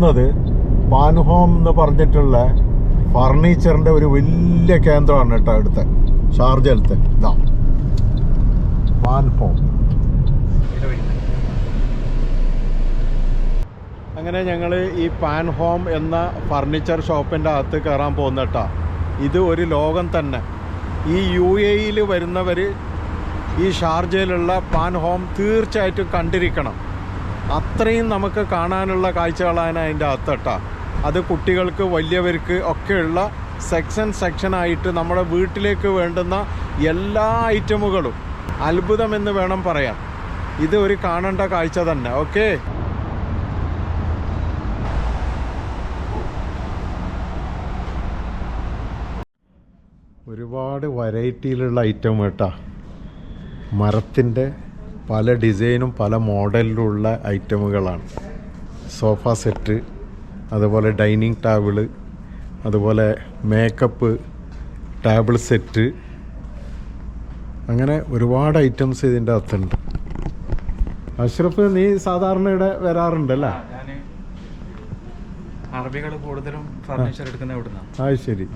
പാൻഹോം pan home എന്ന് പറഞ്ഞിട്ടുള്ള ഫർണിച്ചറിന്റെ ഒരു വലിയ കേന്ദ്രമാണ് കേട്ടോ അടുത്ത. ഷാർജയിലത്തെ ഇതാ. പാൻ ഹോം അങ്ങനെ ഞങ്ങൾ ഈ പാൻ ഹോം എന്ന ഫർണിച്ചർ ഷോപ്പിന്റെ അകത്ത് കയറാൻ പോകുന്ന കേട്ടോ. ഇത് ഒരു ലോകം തന്നെ. ഈ യു എയിൽ വരുന്നവർ ഈ ഷാർജയിലുള്ള പാൻ ഹോം തീർച്ചയായിട്ടും കണ്ടിരിക്കണം. അത്രയും നമുക്ക് കാണാനുള്ള കാഴ്ചകളാണ് അതിന്റെ അത്തട്ട അത് കുട്ടികൾക്ക് വലിയവർക്ക് ഒക്കെയുള്ള സെക്ഷൻ സെക്ഷനായിട്ട് നമ്മുടെ വീട്ടിലേക്ക് വേണ്ടുന്ന എല്ലാ ഐറ്റമുകളും അത്ഭുതമെന്ന് വേണം പറയാൻ. ഇത് ഒരു കാണേണ്ട കാഴ്ച തന്നെ ഓക്കെ ഒരുപാട് വെറൈറ്റിയിലുള്ള ഐറ്റം കേട്ടാ മരത്തിന്റെ പല ഡിസൈനും പല മോഡലിലുള്ള ഐറ്റമുകളാണ്. സോഫ സെറ്റ് അതുപോലെ ഡൈനിങ് ടേബിൾ അതുപോലെ മേക്കപ്പ് ടേബിൾ സെറ്റ്. അങ്ങനെ ഒരുപാട് ഐറ്റംസ് ഇതിന്റെ അകത്തുണ്ട്. അഷ്റഫ് നീ സാധാരണ ഇവിടെ വരാറുണ്ടല്ലേ? അറബികൾ കൂടുതലും ഫർണിച്ചർ എടുക്കുന്ന ഇവിടുന്ന്. ആ ശരി.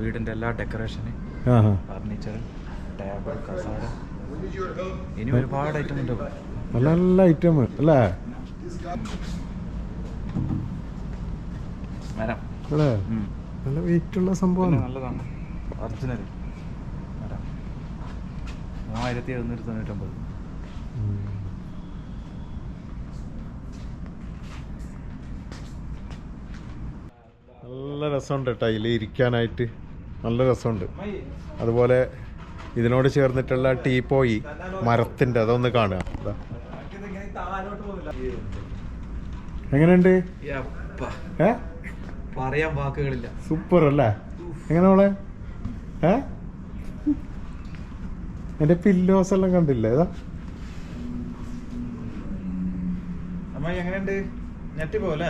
വീടിന്റെ എല്ലാ ഡെക്കറേഷനും ഫർണിച്ചർ ടേബിൾ കസാര ഇനി ഒരുപാട് ഐറ്റം ഉണ്ട് നല്ല നല്ല ഐറ്റം അല്ലേ? മരം. അല്ലേ? നല്ല വെയിറ്റ് ഉള്ള സംഭവമാണ്. നല്ലതാണ്. ഒറിജിനൽ മരം. മൂവായിരത്തി എഴുന്നൂറ്റി തൊണ്ണൂറ്റൊമ്പത്. നല്ല രസമുണ്ട് കേട്ടോ അതിൽ ഇരിക്കാനായിട്ട്. നല്ല രസമുണ്ട്. അതുപോലെ ഇതിനോട് ചേർന്നിട്ടുള്ള ടീപ്പോയി മരത്തിന്റെ അതൊന്ന് കാണുക. എങ്ങനെയുണ്ട്? പറയാൻ വാക്കുകളില്ല. സൂപ്പർ അല്ലേ? എങ്ങനെ മോളെ? ഏ? എന്റെ പില്ലോസ് എല്ലാം കണ്ടില്ലേ? ഏതാ? എങ്ങനെയുണ്ട്? ഞെട്ടി പോലെ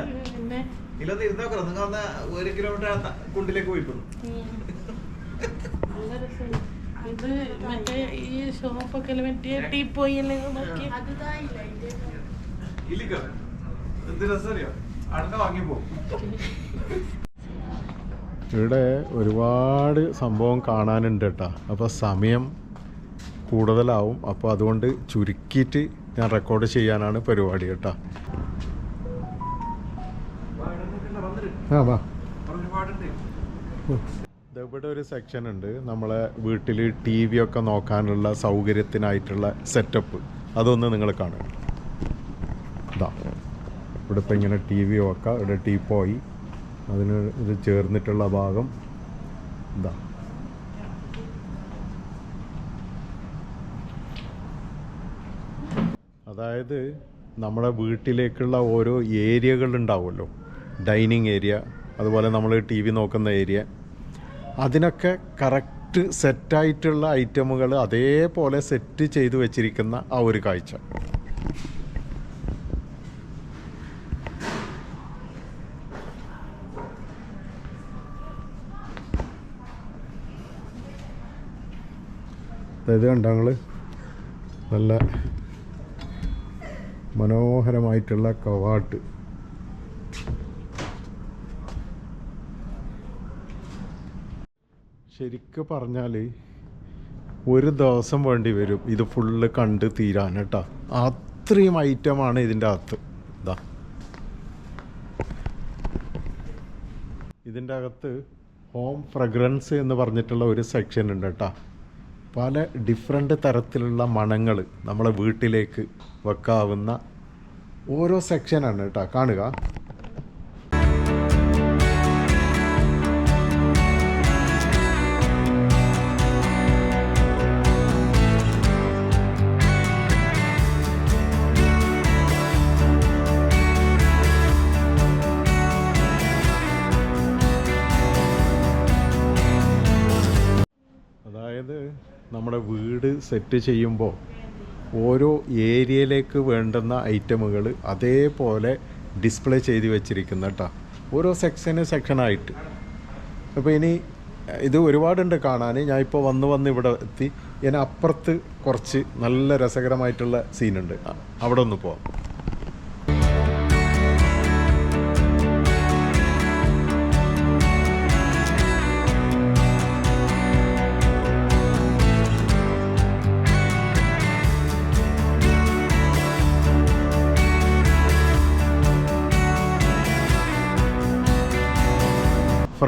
ഇല്ലൊന്ന് നിങ്ങൾ ഒരു കിലോമീറ്റർ കുണ്ടിലേക്ക് രസമുണ്ട്. ഇത് മറ്റേ ഈ ഷോപ്പൊക്കെ മറ്റേ ടീ പോയി ഇവിടെ ഒരുപാട് സംഭവം കാണാനുണ്ട് കേട്ടോ. അപ്പോൾ സമയം കൂടുതലാവും. അപ്പോൾ അതുകൊണ്ട് ചുരുക്കിയിട്ട് ഞാൻ റെക്കോർഡ് ചെയ്യാനാണ് പരിപാടി കേട്ടോ. ആ വാ. ഇവിടെ ഒരു സെക്ഷൻ ഉണ്ട് നമ്മളെ വീട്ടിൽ ടി വി ഒക്കെ നോക്കാനുള്ള സൗകര്യത്തിനായിട്ടുള്ള സെറ്റപ്പ് അതൊന്ന് നിങ്ങൾ കാണുക. ഇതാ ഇവിടെ ഇപ്പം ഇങ്ങനെ ടി വി വെക്കാം. ഇവിടെ ടീ പോയി. അതിന് ഇത് ചേർന്നിട്ടുള്ള ഭാഗം ഇതാ അതായത് നമ്മളെ വീട്ടിലേക്കുള്ള ഓരോ ഏരിയകൾ ഉണ്ടാവുമല്ലോ ഡൈനിങ് ഏരിയ അതുപോലെ നമ്മൾ ടി വി നോക്കുന്ന ഏരിയ. അതിനൊക്കെ കറക്റ്റ് സെറ്റായിട്ടുള്ള ഐറ്റമുകൾ അതേപോലെ സെറ്റ് ചെയ്തു വെച്ചിരിക്കുന്ന ആ ഒരു കാഴ്ച. ഇത് കണ്ടോ നല്ല മനോഹരമായിട്ടുള്ള കവാട്ട്. ശരിക്ക് പറഞ്ഞാൽ ഒരു ദിവസം വേണ്ടി വരും. ഇത് ഫുള്ള് കണ്ട് തീരാൻ കേട്ടോ. അത്രയും ഐറ്റമാണ് ഇതിന്റെ അകത്ത്. ഇതാ ഇതിന്റെ അകത്ത് ഹോം ഫ്രഗ്രൻസ് എന്ന് പറഞ്ഞിട്ടുള്ള ഒരു സെക്ഷൻ ഉണ്ട് കേട്ടോ. പല ഡിഫറെന്റ് തരത്തിലുള്ള മണങ്ങൾ നമ്മളെ വീട്ടിലേക്ക് വെക്കാവുന്ന ഓരോ സെക്ഷനാണ് കേട്ടോ. കാണുക. സെറ്റ് ചെയ്യുമ്പോൾ ഓരോ ഏരിയയിലേക്ക് വേണ്ടുന്ന ഐറ്റമുകൾ അതേപോലെ ഡിസ്പ്ലേ ചെയ്ത് വെച്ചിരിക്കുന്ന കേട്ടോ ഓരോ സെക്ഷന് സെക്ഷനായിട്ട്. അപ്പോൾ ഇനി ഇത് ഒരുപാടുണ്ട് കാണാൻ. ഞാൻ ഇപ്പോൾ വന്ന് വന്ന് ഇവിടെ എത്തി. ഇതിനപ്പുറത്ത് കുറച്ച് നല്ല രസകരമായിട്ടുള്ള സീനുണ്ട് അവിടെ ഒന്ന് പോവാം.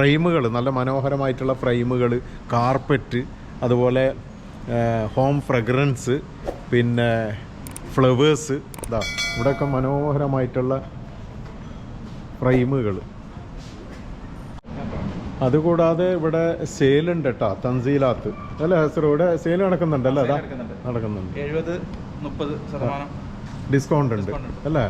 ഫ്രെയിമുകൾ നല്ല മനോഹരമായിട്ടുള്ള ഫ്രെയിമുകൾ കാർപ്പറ്റ് അതുപോലെ ഹോം ഫ്രഗ്രൻസ് പിന്നെ ഫ്ലവേഴ്സ് ഇതാ ഇവിടെയൊക്കെ മനോഹരമായിട്ടുള്ള ഫ്രെയിമുകൾ അതുകൂടാതെ ഇവിടെ സെയിലുണ്ട് കേട്ടോ തൻസീലാത്ത്. അല്ലേ ഹസർ ഇവിടെ സെയിൽ നടക്കുന്നുണ്ടല്ലോ അതാ? നടക്കുന്നുണ്ട്. എഴുപത് മുപ്പത് ശതമാനം ഡിസ്കൗണ്ട് ഉണ്ട്. അല്ലേ.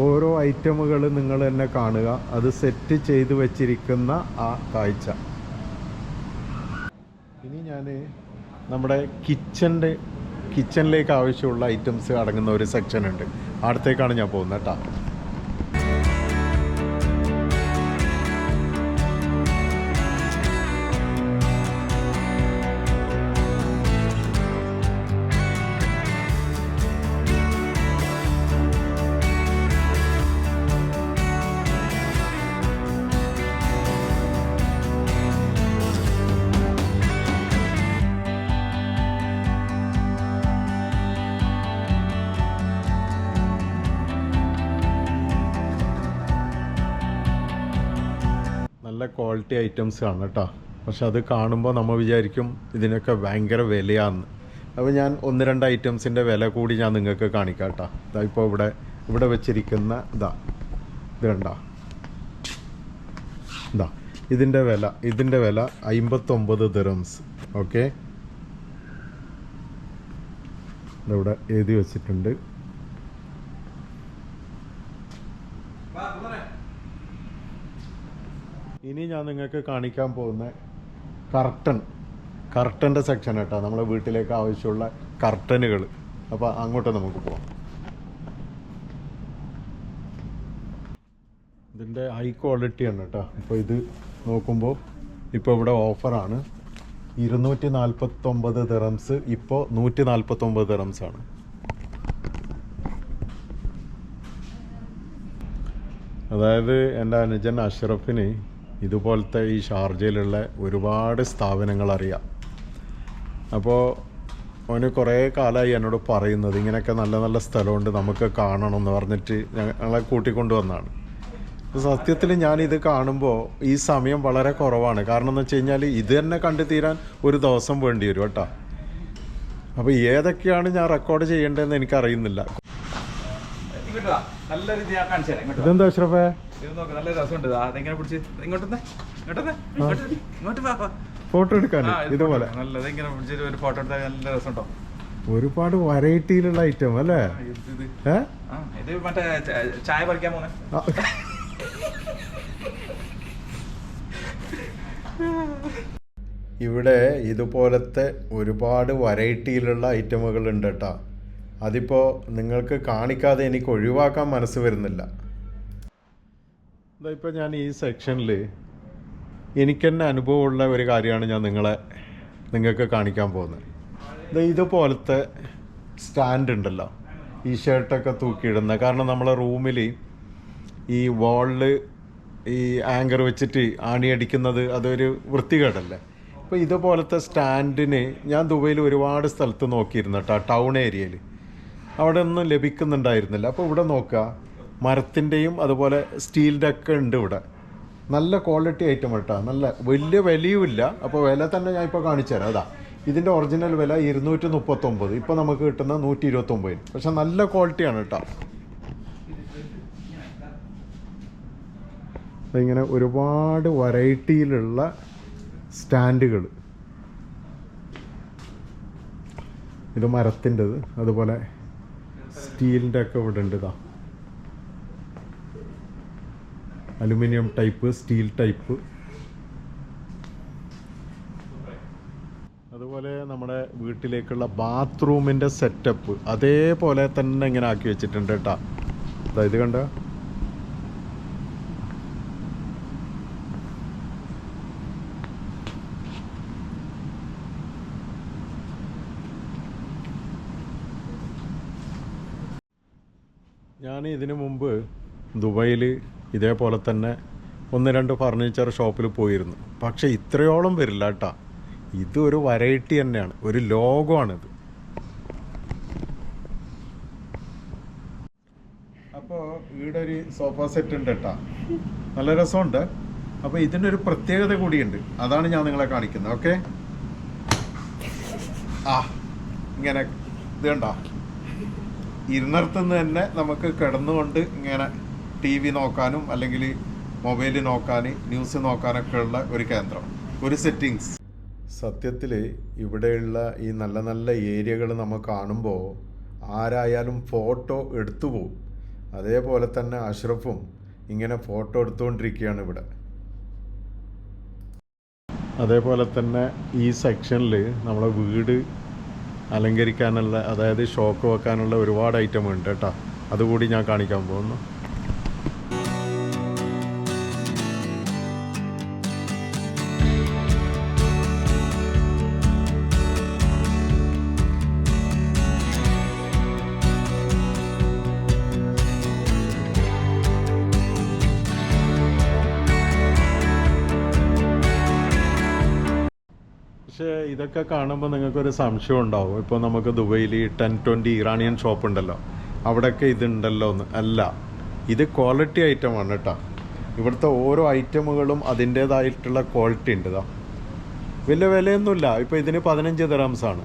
ഓരോ ഐറ്റമുകൾ നിങ്ങൾ തന്നെ കാണുക. അത് സെറ്റ് ചെയ്ത് വെച്ചിരിക്കുന്ന ആ കാഴ്ച. ഇനി ഞാൻ നമ്മുടെ കിച്ചന്റെ കിച്ചണിലേക്ക് ആവശ്യമുള്ള ഐറ്റംസ് അടങ്ങുന്ന ഒരു സെക്ഷൻ ഉണ്ട് അടുത്തേക്കാണ് ഞാൻ പോകുന്നത് കേട്ടോ. ഐറ്റംസ് ആണ് കേട്ടോ. പക്ഷെ അത് കാണുമ്പോൾ നമ്മൾ വിചാരിക്കും ഇതിനൊക്കെ ഭയങ്കര വിലയാന്ന്. അപ്പോൾ ഞാൻ ഒന്ന് രണ്ട് ഐറ്റംസിന്റെ വില കൂടി ഞാൻ നിങ്ങൾക്ക് കാണിക്കാം കേട്ടോ. ഇതാ ഇപ്പോൾ ഇവിടെ ഇവിടെ വെച്ചിരിക്കുന്ന ഇതാ ഇത് കണ്ടോ? ഇതാ ഇതിന്റെ വില ഇതിന്റെ വില അമ്പത്തൊമ്പത് ദിറംസ് ഓക്കെ ഇവിടെ എഴുതി വെച്ചിട്ടുണ്ട്. ഇനി ഞാൻ നിങ്ങൾക്ക് കാണിക്കാൻ പോകുന്ന കർട്ടൺ കർട്ടന്റെ സെക്ഷൻ കേട്ടോ. നമ്മളെ വീട്ടിലേക്ക് ആവശ്യമുള്ള കർട്ടനുകൾ. അപ്പോൾ അങ്ങോട്ട് നമുക്ക് പോവാം. ഇതിന്റെ ഹൈ ക്വാളിറ്റി ആണ് കേട്ടോ. അപ്പോൾ ഇത് നോക്കുമ്പോൾ ഇപ്പോൾ ഇവിടെ ഓഫറാണ് ഇരുന്നൂറ്റി നാൽപ്പത്തൊമ്പത് ദിറംസ് ഇപ്പോൾ നൂറ്റി നാൽപ്പത്തൊമ്പത് തെറംസ് ആണ്. അതായത് എന്റെ അനുജൻ അഷ്റഫിന് ഇതുപോലത്തെ ഈ ഷാർജയിലുള്ള ഒരുപാട് സ്ഥാപനങ്ങൾ അറിയാം അപ്പോൾ അവന് കുറേ കാലമായി എന്നോട് പറയുന്നത് ഇങ്ങനെയൊക്കെ നല്ല നല്ല സ്ഥലമുണ്ട് നമുക്ക് കാണണം എന്ന് പറഞ്ഞിട്ട് ഞങ്ങളെ കൂട്ടിക്കൊണ്ടു വന്നതാണ് സത്യത്തിൽ ഇത് കാണുമ്പോൾ ഈ സമയം വളരെ കുറവാണ്. കാരണം എന്ന് വെച്ച് കഴിഞ്ഞാൽ ഇത് തന്നെ കണ്ടു തീരാൻ ഒരു ദിവസം വേണ്ടി വരും കേട്ടോ. അപ്പോൾ ഏതൊക്കെയാണ് ഞാൻ റെക്കോർഡ് ചെയ്യേണ്ടതെന്ന് എനിക്കറിയുന്നില്ല. ഇതെന്താ അഷ്റഫേ? നല്ല രസമുണ്ട് അതെങ്ങനെ പിടിച്ച് ഇങ്ങോട്ട് വന്നേ. ഇങ്ങോട്ട് ഇങ്ങോട്ട് വാ. ഫോട്ടോ എടുക്കാൻ ഇതുപോലെ. photo. നല്ലത് ഇങ്ങനെ പിടിച്ചിട്ട് ഒരു ഫോട്ടോ എടുത്താൽ നല്ല രസമുണ്ടോ? ഒരുപാട് വെറൈറ്റിയിലുള്ള ഐറ്റം അല്ലേ? ഇത് മറ്റേ ചായ പറിക്കാൻ പോന്നെ. ഇവിടെ ഇതുപോലത്തെ ഒരുപാട് വെറൈറ്റിയിലുള്ള ഐറ്റമുകൾ ഉണ്ട് കേട്ടോ. അതിപ്പോൾ നിങ്ങൾക്ക് കാണിക്കാതെ എനിക്ക് ഒഴിവാക്കാൻ മനസ്സ് വരുന്നില്ല. ഇപ്പോൾ ഞാൻ ഈ സെക്ഷനിൽ എനിക്ക് തന്നെ അനുഭവമുള്ള ഒരു കാര്യമാണ് ഞാൻ നിങ്ങളെ നിങ്ങൾക്ക് കാണിക്കാൻ പോകുന്നത്. ഇത് ഇതുപോലത്തെ സ്റ്റാൻഡ് ഉണ്ടല്ലോ ഈ ഷർട്ടൊക്കെ തൂക്കിയിടുന്ന. കാരണം നമ്മളെ റൂമിൽ ഈ വാളിൽ ഈ ആങ്കർ വെച്ചിട്ട് ആണിയടിക്കുന്നത് അതൊരു വൃത്തികേടല്ലേ. അപ്പോൾ ഇതുപോലത്തെ സ്റ്റാൻഡിന് ഞാൻ ദുബൈയിൽ ഒരുപാട് സ്ഥലത്ത് നോക്കിയിരുന്നു കേട്ടോ ടൗൺ ഏരിയയിൽ അവിടെ ഒന്നും ലഭിക്കുന്നുണ്ടായിരുന്നില്ല. അപ്പോൾ ഇവിടെ നോക്കുക മരത്തിന്റെയും അതുപോലെ സ്റ്റീലിന്റെ ഒക്കെ ഉണ്ട് ഇവിടെ. നല്ല ക്വാളിറ്റി ഐറ്റം കേട്ടോ. നല്ല വലിയ വിലയുമില്ല. അപ്പോൾ വില തന്നെ ഞാൻ ഇപ്പോൾ കാണിച്ചു തരാം. അതാ ഇതിന്റെ ഒറിജിനൽ വില ഇരുന്നൂറ്റി മുപ്പത്തൊമ്പത് ഇപ്പോൾ നമുക്ക് കിട്ടുന്ന നൂറ്റി ഇരുപത്തൊമ്പതിന് പക്ഷെ നല്ല ക്വാളിറ്റിയാണ് കേട്ടോ. ഇങ്ങനെ ഒരുപാട് വെറൈറ്റിയിലുള്ള സ്റ്റാൻഡുകൾ ഇത് മരത്തിന്റെത്. അതുപോലെ സ്റ്റീലിന്റെ ഒക്കെ ഇവിടെ ഉണ്ട് ഇതാ. Aluminium type steel type. അതുപോലെ നമ്മുടെ വീട്ടിലേക്കുള്ള ബാത്റൂമിന്റെ സെറ്റപ്പ് അതേപോലെ തന്നെ ഇങ്ങനെ ആക്കി വെച്ചിട്ടുണ്ട് കേട്ടോ. അതായത് കണ്ട? ഞാൻ ഇതിനു മുമ്പ് ദുബായിൽ ഇതേപോലെ തന്നെ ഒന്ന് രണ്ട് ഫർണിച്ചർ ഷോപ്പിൽ പോയിരുന്നു. പക്ഷേ ഇത്രയോളം വരില്ല കേട്ടാ ഇത് ഒരു വെറൈറ്റി തന്നെയാണ്. ഒരു ലോകമാണിത്. അപ്പോൾ ഇവിടെ ഒരു സോഫ സെറ്റ് ഉണ്ട് കേട്ടാ നല്ല രസമുണ്ട്. അപ്പോൾ ഒരു പ്രത്യേകത കൂടിയുണ്ട്. അതാണ് ഞാൻ നിങ്ങളെ കാണിക്കുന്നത്. ഓക്കെ? ആ ഇങ്ങനെ ഇത് കണ്ടോ? ഇരുന്നിടത്തുനിന്ന് തന്നെ നമുക്ക് കിടന്നുകൊണ്ട് ഇങ്ങനെ ടി വി നോക്കാനും അല്ലെങ്കിൽ മൊബൈൽ നോക്കാൻ ന്യൂസ് നോക്കാനൊക്കെ ഉള്ള ഒരു കേന്ദ്രം ഒരു സെറ്റിങ്സ്. സത്യത്തിൽ ഇവിടെയുള്ള ഈ നല്ല നല്ല ഏരിയകൾ നമ്മൾ കാണുമ്പോൾ ആരായാലും ഫോട്ടോ എടുത്തു പോകും അതേപോലെ തന്നെ അഷ്റഫും ഇങ്ങനെ ഫോട്ടോ എടുത്തുകൊണ്ടിരിക്കുകയാണ് ഇവിടെ. അതേപോലെ തന്നെ ഈ സെക്ഷനിൽ നമ്മളെ വീട് അലങ്കരിക്കാനുള്ള അതായത് ഷോക്ക് വെക്കാനുള്ള ഒരുപാട് ഐറ്റം ഉണ്ട് കേട്ടോ. അതുകൂടി ഞാൻ കാണിക്കാൻ പോകുന്നു. ഇതൊക്കെ കാണുമ്പോൾ നിങ്ങൾക്കൊരു സംശയം ഉണ്ടാവും. ഇപ്പോൾ നമുക്ക് ദുബൈയിൽ ടെൻ ട്വന്റി ഇറാനിയൻ ഷോപ്പ് ഉണ്ടല്ലോ. അവിടെയൊക്കെ ഇതുണ്ടല്ലോ എന്ന്. അല്ല ഇത് ക്വാളിറ്റി ഐറ്റം ആണ് കേട്ടോ. ഇവിടുത്തെ ഓരോ ഐറ്റമുകളും അതിന്റേതായിട്ടുള്ള ക്വാളിറ്റി ഉണ്ട് ഇതാ. വലിയ വിലയൊന്നുമില്ല. ഇപ്പോൾ ഇതിന് പതിനഞ്ച് ദിറംസ് ആണ്.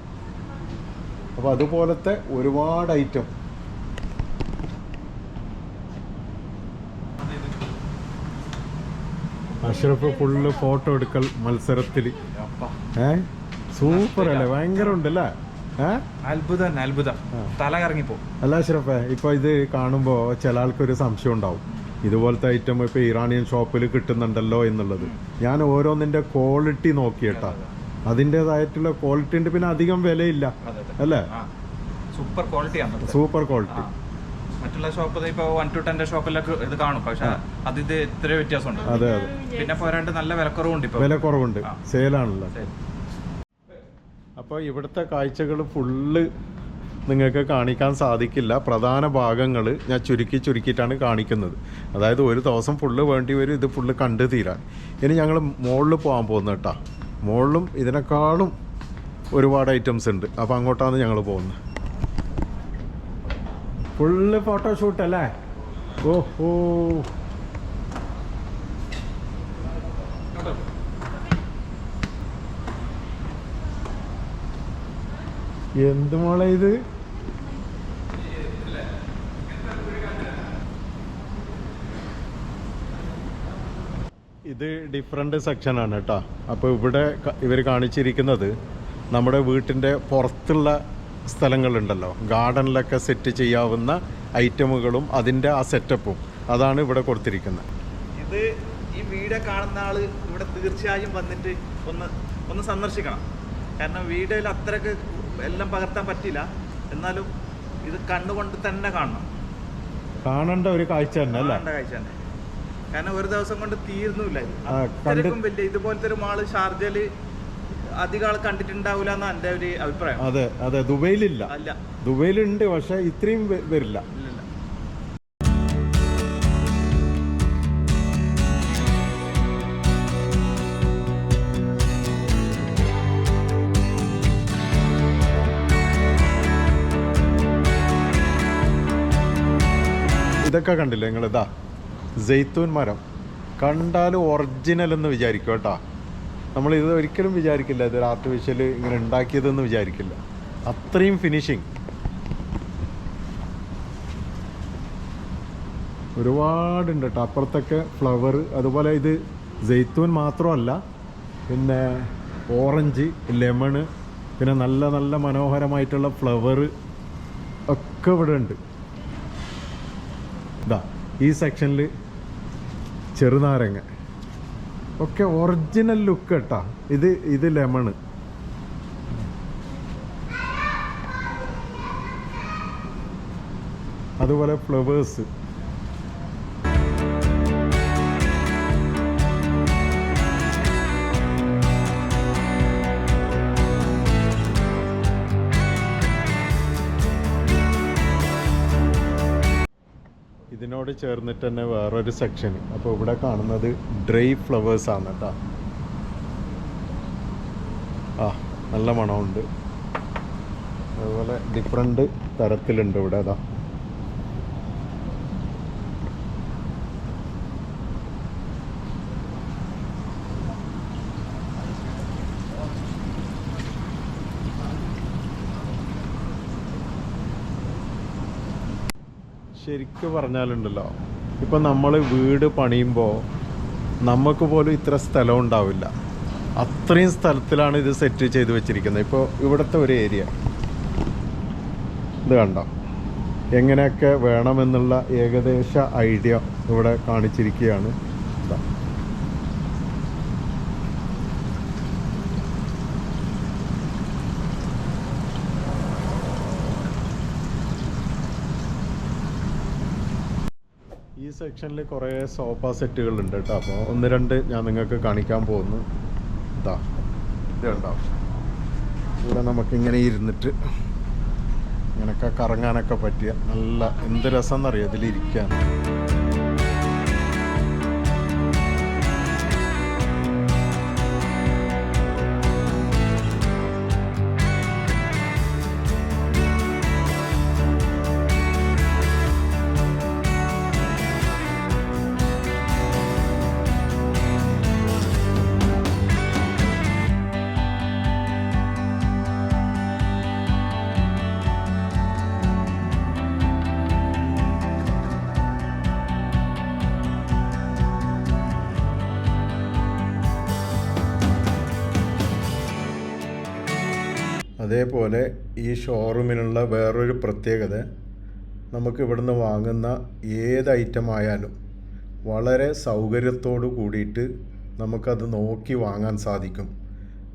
അപ്പോൾ അതുപോലത്തെ ഒരുപാട് ഐറ്റം. അഷ്റഫ് ഫുള്ള് ഫോട്ടോ എടുക്കൽ മത്സരത്തിൽ ഏ? സൂപ്പർ അല്ലേ? ഭയങ്കര ഉണ്ടല്ലേ അത്ഭുതം അത്ഭുതം. തല കറങ്ങിപ്പോ അല്ല അഷ്റഫേ ഇപ്പൊ ഇത് കാണുമ്പോ ചില ആൾക്കൊരു സംശയം ഉണ്ടാവും. ഇതുപോലത്തെ ഐറ്റം ഇപ്പൊ ഇറാനിയൻ ഷോപ്പിൽ കിട്ടുന്നുണ്ടല്ലോ എന്നുള്ളത്. ഞാൻ ഓരോന്നിന്റെ ക്വാളിറ്റി നോക്കിയിട്ടാ. അതിന്റെതായിട്ടുള്ള ക്വാളിറ്റി ഉണ്ട് പിന്നെ അധികം വിലയില്ല. അല്ലേ? സൂപ്പർ ക്വാളിറ്റി ആണ് സൂപ്പർ ക്വാളിറ്റി. മറ്റുള്ള ഷോപ്പ് ഇപ്പൊ വൺ ടു ടെന്റെ ഷോപ്പിലൊക്കെ ഇത് കാണും. പക്ഷെ അത് ഇത് ഇത്ര വ്യത്യാസമുണ്ട്. അതെ അതെ. പിന്നെ പോരാണ്ട് നല്ല വിലക്കുറവുണ്ട് ഇപ്പൊ. വില കുറവുണ്ട് ആ. സെയിലാണല്ലോ. അപ്പോൾ ഇവിടുത്തെ കാഴ്ചകൾ ഫുള്ള് നിങ്ങൾക്ക് കാണിക്കാൻ സാധിക്കില്ല. പ്രധാന ഭാഗങ്ങൾ ഞാൻ ചുരുക്കി ചുരുക്കിയിട്ടാണ് കാണിക്കുന്നത്. അതായത് ഒരു ദിവസം ഫുള്ള് വേണ്ടി വരും ഇത് ഫുള്ള് കണ്ടു തീരാൻ. ഇനി ഞങ്ങൾ മുകളിൽ പോകാൻ പോകുന്നത് കേട്ടോ. മുകളിലും ഇതിനേക്കാളും ഒരുപാട് ഐറ്റംസ് ഉണ്ട്. അപ്പോൾ അങ്ങോട്ടാണ് ഞങ്ങൾ പോകുന്നത്. ഫുള്ള് ഫോട്ടോഷൂട്ട് അല്ലേ? ഓഹോ. എന്ത് മോളെ ഇത്? ഇത് ഡിഫറെന്റ് സെക്ഷനാണ് കേട്ടോ. അപ്പോൾ ഇവിടെ ഇവർ കാണിച്ചിരിക്കുന്നത് നമ്മുടെ വീട്ടിന്റെ പുറത്തുള്ള സ്ഥലങ്ങളുണ്ടല്ലോ. ഗാർഡനിലൊക്കെ സെറ്റ് ചെയ്യാവുന്ന ഐറ്റമുകളും അതിന്റെ ആ സെറ്റപ്പും അതാണ് ഇവിടെ കൊടുത്തിരിക്കുന്നത്. ഇത് ഈ വീഡിയോ കാണുന്ന ആൾ ഇവിടെ തീർച്ചയായും വന്നിട്ട് ഒന്ന് ഒന്ന് സന്ദർശിക്കണം. കാരണം വീഡിയോയിൽ അത്രയ്ക്ക് എല്ലാം പകർത്താൻ പറ്റില്ല എന്നാലും ഇത് കണ്ണുകൊണ്ട് തന്നെ കാണണം. കാണേണ്ട ഒരു കാഴ്ച തന്നെ അല്ലേ? കാണേണ്ട കാഴ്ച തന്നെ. കാരണം ഒരു ദിവസം കൊണ്ട് തീർന്നില്ല അത്രയ്ക്കും വലിയ ഇതുപോലത്തെ ഒരു മാൾ ഷാർജയിൽ അധികം ആൾ കണ്ടിട്ടുണ്ടാവില്ല എന്നാണ് എന്റെ ഒരു അഭിപ്രായം. അതെ അതെ ദുബൈയിലില്ല. അല്ല. ദുബൈയിലുണ്ട് പക്ഷെ ഇത്രയും വരില്ല. ഇതൊക്കെ കണ്ടില്ലേ നിങ്ങൾ? ഇതാ ജെയ്ത്തൂൻ മരം. കണ്ടാൽ ഒറിജിനൽ എന്ന് വിചാരിക്കും കേട്ടോ. നമ്മൾ ഇത് ഒരിക്കലും വിചാരിക്കില്ല ഇത് ആർട്ടിഫിഷ്യൽ ഇങ്ങനെ ഉണ്ടാക്കിയതെന്ന് വിചാരിക്കില്ല. അത്രയും ഫിനിഷിങ് ഒരുപാടുണ്ട് കേട്ടോ. അപ്പുറത്തൊക്കെ ഫ്ലവർ അതുപോലെ ഇത് ജെയ്ത്തൂൻ മാത്രമല്ല പിന്നെ ഓറഞ്ച് ലെമണ് പിന്നെ നല്ല നല്ല മനോഹരമായിട്ടുള്ള ഫ്ലവർ ഒക്കെ ഇവിടെ ഉണ്ട്. ഈ സെക്ഷനിൽ ചെറുനാരങ്ങ. ഒക്കെ ഒറിജിനൽ ലുക്ക് കേട്ടാ ഇത് ഇത് ലെമണ് അതുപോലെ ഫ്ലവേഴ്സ് ഇതിനോട് ചേർന്നിട്ട് തന്നെ വേറൊരു സെക്ഷൻ അപ്പോൾ ഇവിടെ കാണുന്നത് ഡ്രൈ ഫ്ലവേഴ്സ് ആണ് കേട്ടോ ആ നല്ല മണമുണ്ട്. അതുപോലെ ഡിഫറെന്റ് തരത്തിലുണ്ട് ഇവിടെ അതാ ശരിക്കും പറഞ്ഞാലുണ്ടല്ലോ. ഇപ്പം നമ്മൾ വീട് പണിയുമ്പോൾ നമുക്ക് പോലും ഇത്ര സ്ഥലം ഉണ്ടാവില്ല. അത്രയും സ്ഥലത്തിലാണ് ഇത് സെറ്റ് ചെയ്ത് വെച്ചിരിക്കുന്നത്. ഇപ്പോൾ ഇവിടുത്തെ ഒരു ഏരിയ ഇത് കണ്ടോ? എങ്ങനെയൊക്കെ വേണമെന്നുള്ള ഏകദേശ ഐഡിയ ഇവിടെ കാണിച്ചിരിക്കുകയാണ് ഇതാ. ഈ സെക്ഷനിൽ കുറേ സോഫ സെറ്റുകൾ ഉണ്ട് കേട്ടോ. അപ്പോൾ ഒന്ന് രണ്ട് ഞാൻ നിങ്ങൾക്ക് കാണിക്കാൻ പോകുന്നു. ഇതാ ഇത് ഇവിടെ നമുക്കിങ്ങനെ ഇരുന്നിട്ട് ഇങ്ങനെയൊക്കെ കറങ്ങാനൊക്കെ പറ്റിയ നല്ല എന്ത് രസം എന്നറിയാം ഇതിലിരിക്കാൻ. അതേപോലെ ഈ ഷോറൂമിനുള്ള വേറൊരു പ്രത്യേകത നമുക്ക് ഇവിടുന്ന് വാങ്ങുന്ന ഏത് ഐറ്റം ആയാലും വളരെ സൗകര്യത്തോടു കൂടിയിട്ട് നമുക്കത് നോക്കി വാങ്ങാൻ സാധിക്കും.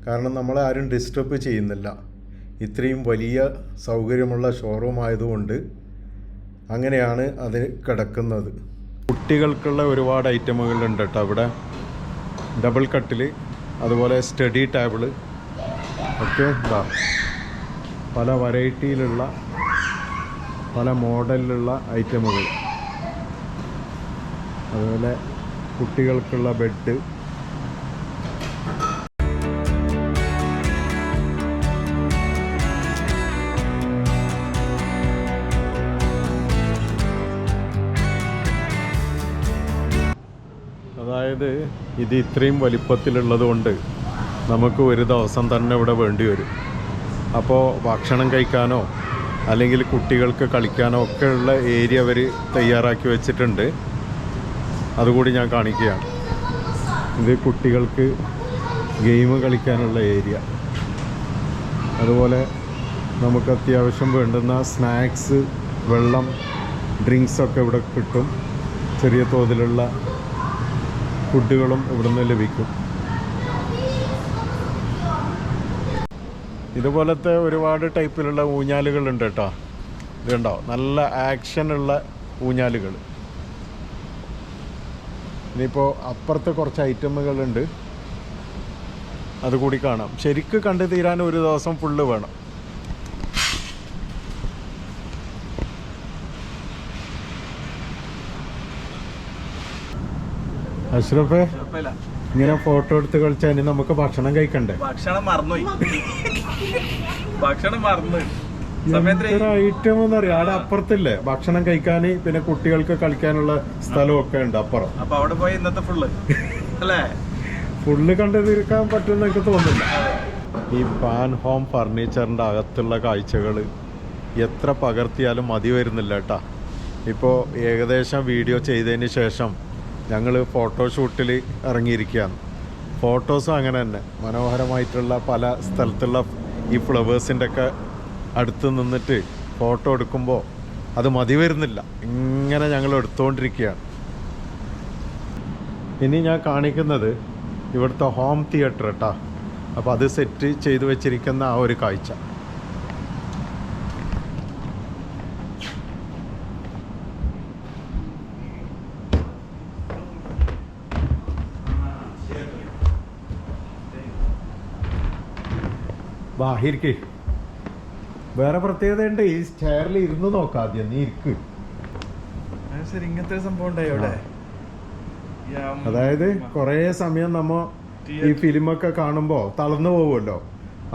കാരണം നമ്മളെ ആരും ഡിസ്റ്റർബ് ചെയ്യുന്നില്ല. ഇത്രയും വലിയ സൗകര്യമുള്ള ഷോറൂം ആയതുകൊണ്ട് അങ്ങനെയാണ് അത് കിടക്കുന്നത്. കുട്ടികൾക്കുള്ള ഒരുപാട് ഐറ്റമുകളുണ്ട് കേട്ടോ അവിടെ. ഡബിൾ കട്ടിൽ അതുപോലെ സ്റ്റഡി ടേബിൾ ഓക്കെ ഇതാ. പല വെറൈറ്റിയിലുള്ള പല മോഡലിലുള്ള ഐറ്റമുകൾ. അതുപോലെ കുട്ടികൾക്കുള്ള ബെഡ്. അതായത് ഇത് ഇത്രയും വലിപ്പത്തിലുള്ളത് കൊണ്ട് നമുക്ക് ഒരു ദിവസം തന്നെ ഇവിടെ വേണ്ടി വരും. അപ്പോൾ ഭക്ഷണം കഴിക്കാനോ അല്ലെങ്കിൽ കുട്ടികൾക്ക് കളിക്കാനോ ഒക്കെ ഉള്ള ഏരിയ അവർ തയ്യാറാക്കി വെച്ചിട്ടുണ്ട്. അതുകൂടി ഞാൻ കാണിക്കുകയാണ്. ഇത് കുട്ടികൾക്ക് ഗെയിം കളിക്കാനുള്ള ഏരിയ. അതുപോലെ നമുക്ക് അത്യാവശ്യം വേണ്ടുന്ന സ്നാക്സ് വെള്ളം ഡ്രിങ്ക്സ് ഒക്കെ ഇവിടെ കിട്ടും. ചെറിയ തോതിലുള്ള ഫുഡുകളും ഇവിടുന്ന് ലഭിക്കും. ഇതുപോലത്തെ ഒരുപാട് ടൈപ്പിലുള്ള ഊഞ്ഞാലുകൾ ഉണ്ട് കേട്ടോ. ഇതുണ്ടോ? നല്ല ആക്ഷനുള്ള ഊഞ്ഞാലുകൾ. ഇനിയിപ്പോൾ അപ്പുറത്ത് കുറച്ച് ഐറ്റമുകളുണ്ട്. അതുകൂടി കാണാം. ശരിക്ക് കണ്ടു തീരാൻ ഒരു ദിവസം ഫുള്ള് വേണം. അഷ്റഫേ? ഇങ്ങനെ ഫോട്ടോ എടുത്ത് കളിച്ചാൽ നമുക്ക് ഭക്ഷണം കഴിക്കണ്ടേ? ഭക്ഷണം മറന്നുപോയി. ഭക്ഷണം മറന്നു ഐറ്റം എന്നറിയാം അവിടെ അപ്പുറത്തില്ലേ? ഭക്ഷണം കഴിക്കാൻ പിന്നെ കുട്ടികൾക്ക് കളിക്കാനുള്ള സ്ഥലം ഒക്കെ ഉണ്ട് അപ്പുറം. അപ്പൊ അവിടെ പോയി ഇന്നത്തെ ഫുള്ള് അല്ലേ? ഫുള്ള് കണ്ടു തീർക്കാൻ പറ്റുമെന്ന് എനിക്ക് തോന്നുന്നില്ല. ഈ പാൻ ഹോം ഫർണിച്ചറിന്റെ അകത്തുള്ള കാഴ്ചകൾ എത്ര പകർത്തിയാലും മതി വരുന്നില്ല കേട്ടാ. ഇപ്പോൾ ഏകദേശം വീഡിയോ ചെയ്തതിന് ശേഷം ഞങ്ങൾ ഫോട്ടോഷൂട്ടിൽ ഇറങ്ങിയിരിക്കുകയാണ്. ഫോട്ടോസും അങ്ങനെ തന്നെ. മനോഹരമായിട്ടുള്ള പല സ്ഥലത്തുള്ള ഈ ഫ്ലവേഴ്സിന്റെ ഒക്കെ അടുത്ത് നിന്നിട്ട് ഫോട്ടോ എടുക്കുമ്പോൾ അത് മതി വരുന്നില്ല. ഇങ്ങനെ ഞങ്ങൾ എടുത്തുകൊണ്ടിരിക്കുകയാണ് ഇനി ഞാൻ കാണിക്കുന്നത് ഇവിടുത്തെ ഹോം തിയേറ്റർ കേട്ടാ അപ്പോൾ അത് സെറ്റ് ചെയ്തു വെച്ചിരിക്കുന്ന ആ ഒരു കാഴ്ച. ബാഹിരിക്ക് വേറെ പ്രത്യേകത ഉണ്ട് ഈ സ്റ്റെയറിൽ ഇരുന്ന് നോക്കാം ആദ്യം. നീ ഇരിക്ക്. ശരി ഇങ്ങനത്തെ ഒരു സംഭവം ഉണ്ടായി അവിടെ. അതായത് കുറേ സമയം നമ്മ ഈ ഫിലിമൊക്കെ കാണുമ്പോൾ തളർന്നു പോകുമല്ലോ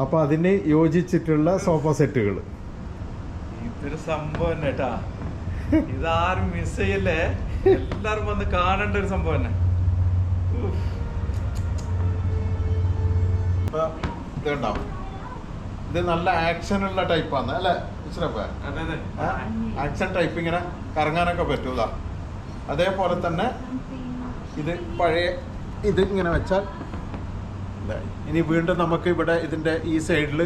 അപ്പൊ അതിന് യോജിച്ചിട്ടുള്ള സോഫ സെറ്റുകൾ ഇതൊരു സംഭവം തന്നെ കേട്ടാ ഇതാരും മിസ് ചെയ്യല്ലേ? എല്ലാരും വന്ന് കാണേണ്ട ഒരു സംഭവം തന്നെ. ഇതുണ്ടാവും ഇത് നല്ല ആക്ഷൻ ഉള്ള ടൈപ്പാണ് അല്ലേ അതെ ആക്ഷൻ ടൈപ്പ് ഇങ്ങനെ കറങ്ങാനൊക്കെ പറ്റൂല അതേപോലെ തന്നെ ഇത് പഴയ ഇത് ഇങ്ങനെ വെച്ചാൽ. ഇനി വീണ്ടും നമുക്ക് ഇവിടെ ഇതിന്റെ ഈ സൈഡിൽ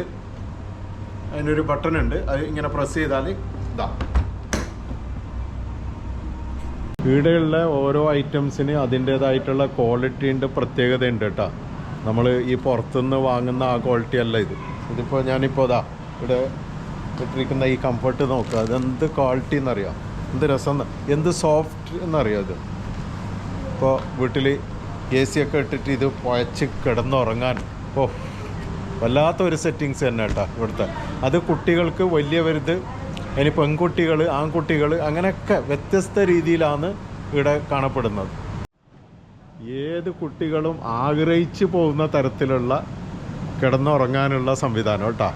അതിനൊരു ബട്ടൺ ഉണ്ട് അത് ഇങ്ങനെ പ്രസ് ചെയ്താൽ ഇതാ. ഇവിടെയുള്ള ഓരോ ഐറ്റംസിന് അതിന്റേതായിട്ടുള്ള ക്വാളിറ്റിന്റെ പ്രത്യേകത ഉണ്ട് കേട്ടോ. നമ്മൾ ഈ പുറത്തുനിന്ന് വാങ്ങുന്ന ആ ക്വാളിറ്റി അല്ല ഇത്. ഇതിപ്പോൾ ഞാനിപ്പോൾ അതാ ഇവിടെ ഇട്ടിരിക്കുന്ന ഈ കംഫർട്ട് നോക്കുക അതെന്ത് ക്വാളിറ്റി എന്നറിയാം? എന്ത് രസം എന്ത് സോഫ്റ്റ് എന്നറിയാം ഇത്? ഇപ്പോൾ വീട്ടിൽ എ സി ഒക്കെ ഇട്ടിട്ട് ഇത് പുഴച്ച് കിടന്നുറങ്ങാൻ. ഓ വല്ലാത്ത ഒരു സെറ്റിങ്സ് തന്നെ കേട്ടോ ഇവിടുത്തെ. അത് കുട്ടികൾക്ക് വലിയ വരുത് ഇനി പെൺകുട്ടികൾ ആൺകുട്ടികൾ അങ്ങനെയൊക്കെ വ്യത്യസ്ത രീതിയിലാണ് ഇവിടെ കാണപ്പെടുന്നത്. ഏത് കുട്ടികളും ആഗ്രഹിച്ചു പോകുന്ന തരത്തിലുള്ള കിടന്നുറങ്ങാനുള്ള സംവിധാനം കേട്ടോ.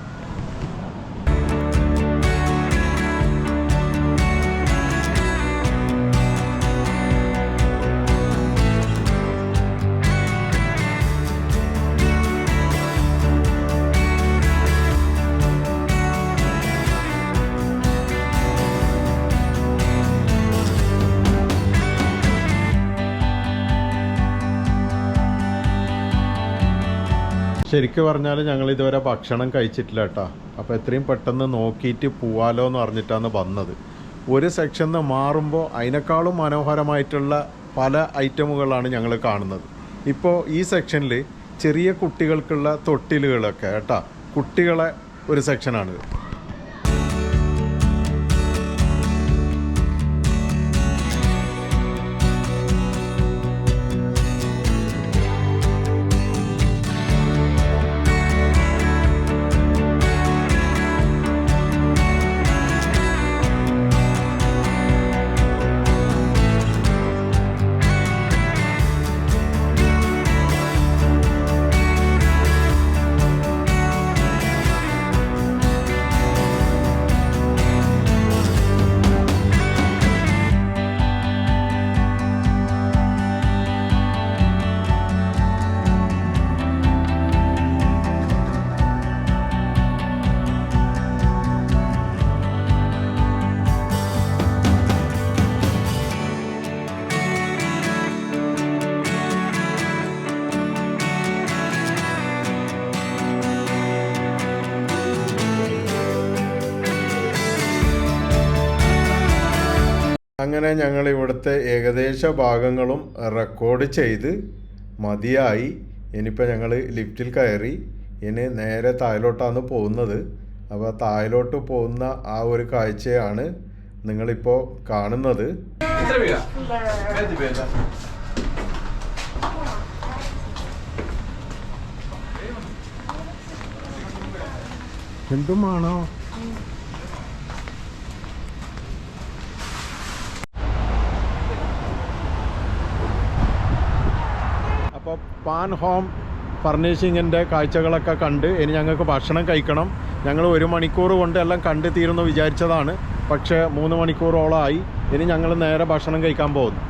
ശരിക്കും പറഞ്ഞാൽ ഞങ്ങൾ ഇതുവരെ ഭക്ഷണം കഴിച്ചിട്ടില്ല കേട്ടോ അപ്പോൾ എത്രയും പെട്ടെന്ന് നോക്കിയിട്ട് പോവാലോ എന്ന് പറഞ്ഞിട്ടാണ് വന്നത്. ഒരു സെക്ഷൻ മാറുമ്പോൾ അതിനേക്കാളും മനോഹരമായിട്ടുള്ള പല ഐറ്റമുകളാണ് ഞങ്ങൾ കാണുന്നത്. ഇപ്പോൾ ഈ സെക്ഷനിൽ ചെറിയ കുട്ടികൾക്കുള്ള തൊട്ടിലുകളൊക്കെ കേട്ടോ കുട്ടികളെ ഒരു സെക്ഷനാണിത്. അങ്ങനെ ഞങ്ങൾ ഇവിടുത്തെ ഏകദേശ ഭാഗങ്ങളും റെക്കോർഡ് ചെയ്ത് മതിയായി. ഇനിയിപ്പോൾ ഞങ്ങൾ ലിഫ്റ്റിൽ കയറി ഇനി നേരെ താഴോട്ടാണ് പോകുന്നത്. അപ്പോൾ താഴോട്ട് പോകുന്ന ആ ഒരു കാഴ്ചയാണ് നിങ്ങളിപ്പോൾ കാണുന്നത്. എന്തുമാണോ അപ്പോൾ പാൻ ഹോം ഫർണിഷിങ്ങിന്റെ കാഴ്ചകളൊക്കെ കണ്ട് ഇനി ഞങ്ങൾക്ക് ഭക്ഷണം കഴിക്കണം. ഞങ്ങൾ ഒരു മണിക്കൂർ കൊണ്ട് എല്ലാം കണ്ടെത്തിയിരുന്നു വിചാരിച്ചതാണ്. പക്ഷേ മൂന്ന് മണിക്കൂറോളമായി ഇനി ഞങ്ങൾ നേരെ ഭക്ഷണം കഴിക്കാൻ പോകുന്നു.